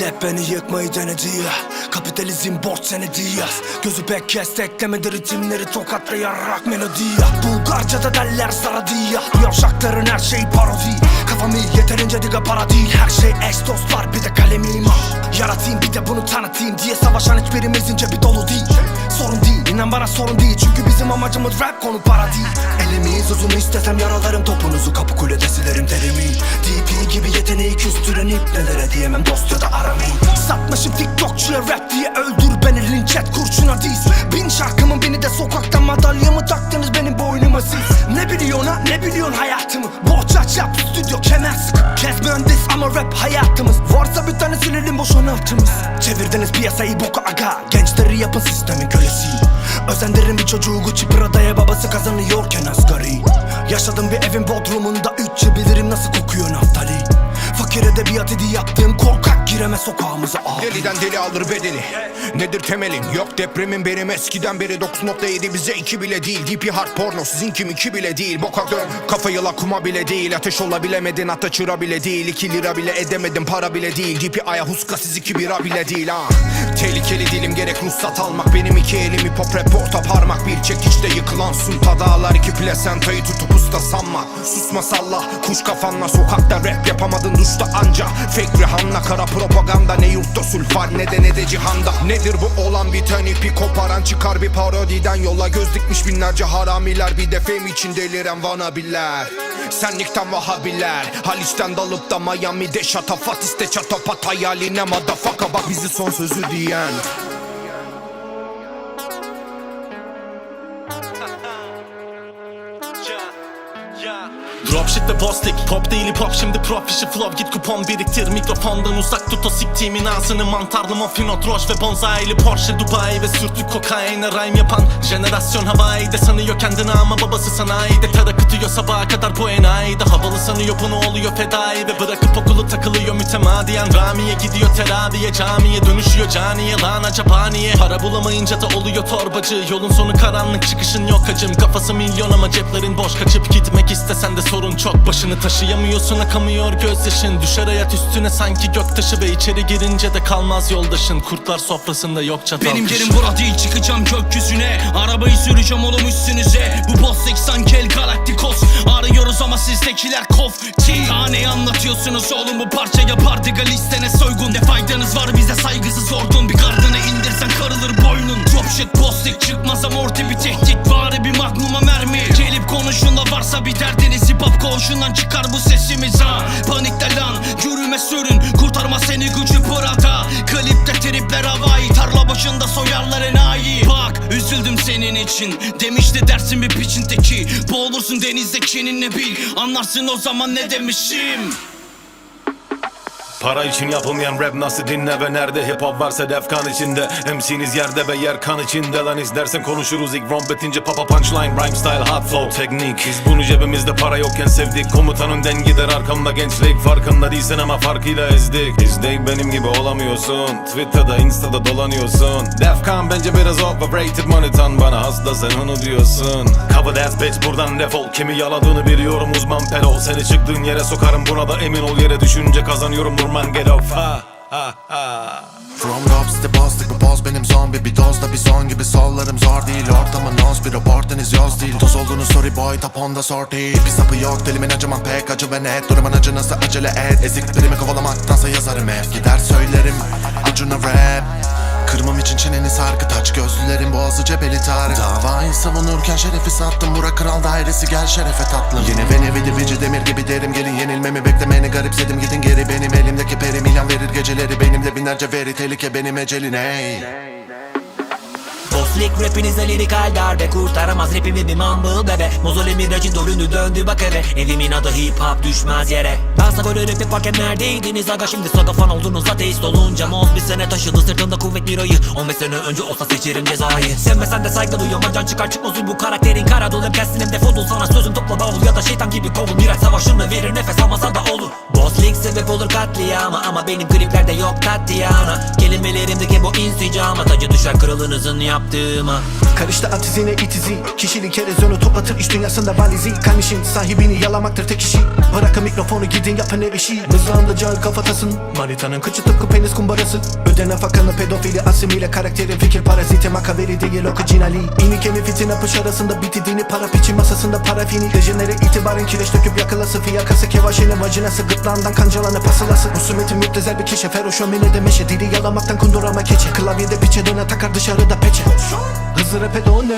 Hep beni yıkmayı denedi Kapitalizm borç senedi ya Gözü pek kes teklemedi ritimleri tokatlayarak melodi ya Bulgarca'da derler saradi ya Yavşakların her şey parodi Kafamı yeterince diga para değil Her şey eş dost var bir de kalemim. Yaratayım bir de bunu tanıtayım diye Savaşan hiçbirimizin cebi dolu değil Sorun değil inan bana sorun değil Çünkü bizim amacımız rap konu para değil Elimiz uzun istesem yaralarım topunuzu Kapı kulede silerim derimi DP ipnelere diyemem dost ya da aramayın. Satmışım TikTokçuya rap diye öldür beni linç et kurşuna diz. Bin şarkımın beni de sokakta madalyamı taktınız benim boynuma siz? Ne biliyorsun ha? Ne biliyorsun hayatımı? Borç aç yap stüdyo kemer sık. Kes mühendis ama rap hayatımız. Varsa bir tane silelim boş anahtarımız. Çevirdiniz piyasayı boka aga. Gençleri yapın sistemin kölesi. Özendirin bir çocuğu Gucci Prada'ya babası kazanıyorken asgari. Yaşadım bir evin bodrumunda üç yıl bilirim nasıl kokuyor naftali Fakir edebiyat idi yaptığım korkak gireme sokağımıza abi Deliden deli alır bedeli Nedir temelin? Yok depremin benim. Eskiden beri 9.7 bize 2 bile değil. DP hard porno. Sizin kim? 2 bile değil. Boka dön. Kafayı lakuma bile değil. Ateş olabilemedin. Hatta çıra bile değil. 2 lira bile edemedim. Para bile değil. DP aya huska siz 2 bira bile değil ha. Tehlikeli dilim gerek ruhsat almak. Benim iki elimi pop rap orta parmak Bir çekiçte yıkılan sunta dağlar iki plasentayı tutup usta sanma. Susma salla kuş kafanla sokakta rap yapamadın. Duşta anca Fake rihanna kara propaganda ne yurtta sulfar ne de ne de cihanda. Nedir bu olan biten ipi koparan çıkar bir parodiden Yola. Göz dikmiş binlerce haramiler bir de fame için deliren vanabiller Senlikten vahabiler Haliç'ten dalıp da Miami'de şatafat iste çatapat hayaline madafaka bak bizi son sözü diyen Dropship ve postik Pop değil hip hop şimdi prop işi flow. Git kupon biriktir mikrofondan uzak tut o siktiğimin ağzını. Mantarlı mofinot roş ve bonsaili Porsche Dubai ve sürtük kokaine rhyme yapan Jenerasyon Hawaii'de sanıyor kendini ama babası sanayide. Ter akıtıyor sabaha kadar bu enayide. Havalı sanıyor bunu oluyor fedai Ve bırakıp okulu takılıyor mütemadiyen. Ramiye gidiyor teraviye camiye Dönüşüyor caniye lan acaba niye Para bulamayınca da oluyor torbacı. Yolun sonu karanlık çıkışın yok acım Kafası milyon ama ceplerin boş Kaçıp gitmek istesen de sorun çok. Başını taşıyamıyorsun akamıyor gözyaşın. Düşer hayat üstüne sanki göktaşı Ve içeri girince de kalmaz yoldaşın. Kurtlar sofrasında yok çatal Benim yerim bura değil çıkacağım gökyüzüne. Arabayı süreceğim oğlum üstünüze. Bu boss 80 kel galaktikos Arıyoruz ama sizdekiler kof. T Tane anlatıyorsunuz oğlum bu parça yapar Diga listene soygun. Ne faydanız var bize saygısız ordun Koğuşundan çıkar bu sesimiz ha. Panikle lan yürüme sürün. Kurtarma seni gücü pırata Klipte tripler havai. Tarla başında soyarlar enayi. Bak üzüldüm senin için. Demişti dersin bir piçin teki. Boğulursun denizde kininle bil. Anlarsın o zaman ne demişim Para için yapılmayan rap nasıl dinle ve nerede hip hop varsa defkan içinde. MC'niz yerde ve yer kan içinde lan izlersen konuşuruz. İlk romp bitince papa punchline rhyme style hot flow teknik. Biz bunu cebimizde para yokken sevdik. Komutanın den gider arkamda gençlik. Farkında değilsin ama farkıyla ezdik. İzleyip benim gibi olamıyorsun. Twitter'da insta'da dolanıyorsun. Defkan bence biraz overrated manitan. Bana hasta sen onu diyorsun. Cover that bitch buradan defol. Kimi yaladığını biliyorum uzman. Pedal Seni çıktığın yere sokarım. Buna da emin ol yere düşünce kazanıyorum durman get off ha From Robs to Bostik bu boz benim zombi Bir dozda bir son gibi sollarım zor değil. Ortamın nose bir raporteniz yoz değil. Toz olduğunu sorry boy top onda sorti Bir sapı yok dilimin acımam pek acı ve net. Durumun acı nasıl acele et? Ezik birimi kovalamaktansa yazarım hep. Gider söylerim acına rap Kırmam için çeneni sarkı taç Gözlülerin boğazı cebeli tarih Davayı savunurken şerefi sattım Bura kral dairesi gel şerefe tatlım. Yine beni vidi vici demir gibi derim Gelin yenilmemi beklemeni garipsedim Gidin geri benim elimdeki peri Milan verir geceleri Benimde binlerce veri tehlike benim ecelin ey Boslik rapinize lirikal darbe Kurtaramaz rapimi bir mumble bebe. Mozole miracın dönü döndü bak eve. Evimin adı hip hop düşmez yere. Ben sana böyle rap yaparken neredeydiniz aga? Şimdi saga fan oldunuz ateist olunca Moz bir sene taşıdı sırtında kuvvet bir ayı 15 sene önce olsa seçerim cezayı. Sevmesen de saygı duyuyorum can çıkar çıkmaz bu karakterin kara dolu. Hep kessin hem defol sana sözüm topla bavul Ya da şeytan gibi kovul. Biraz savaşını verir nefes almasa da olur Boz Ghostlik sebep olur katliama Ama benim kliplerde yok Tatiana. Kelimelerimdeki bu insicama Tacı düşer kralınızın yaptığıma. Karıştı atizine itizi Kişilik erozyonu toplatır iş dünyasında valizi. Kanişin sahibini yalamaktır tek işi Bırakın mikrofonu gidin yapın ev işi. Mızrağında cağı kafatasın. Manitanın kıçı tıpkı penis kumbarası. Ödene fakanı pedofili asimile Karakteri. Fikir paraziti makaveri değil orijinali. İni kemi fitin apış arasında bitidini Para piçi masasında parafini Dejenere itibaren kireç döküp yakılası Fiyakası kevaşenin vajinası. Gırtlağından kancalanı pasılası. Husumetin müptezel bir kişi Fero şömine demeşe Dili yalamaktan kundurama keçe. Klavyede piçe döne takar dışarıda peçe. Hızlı rap'e done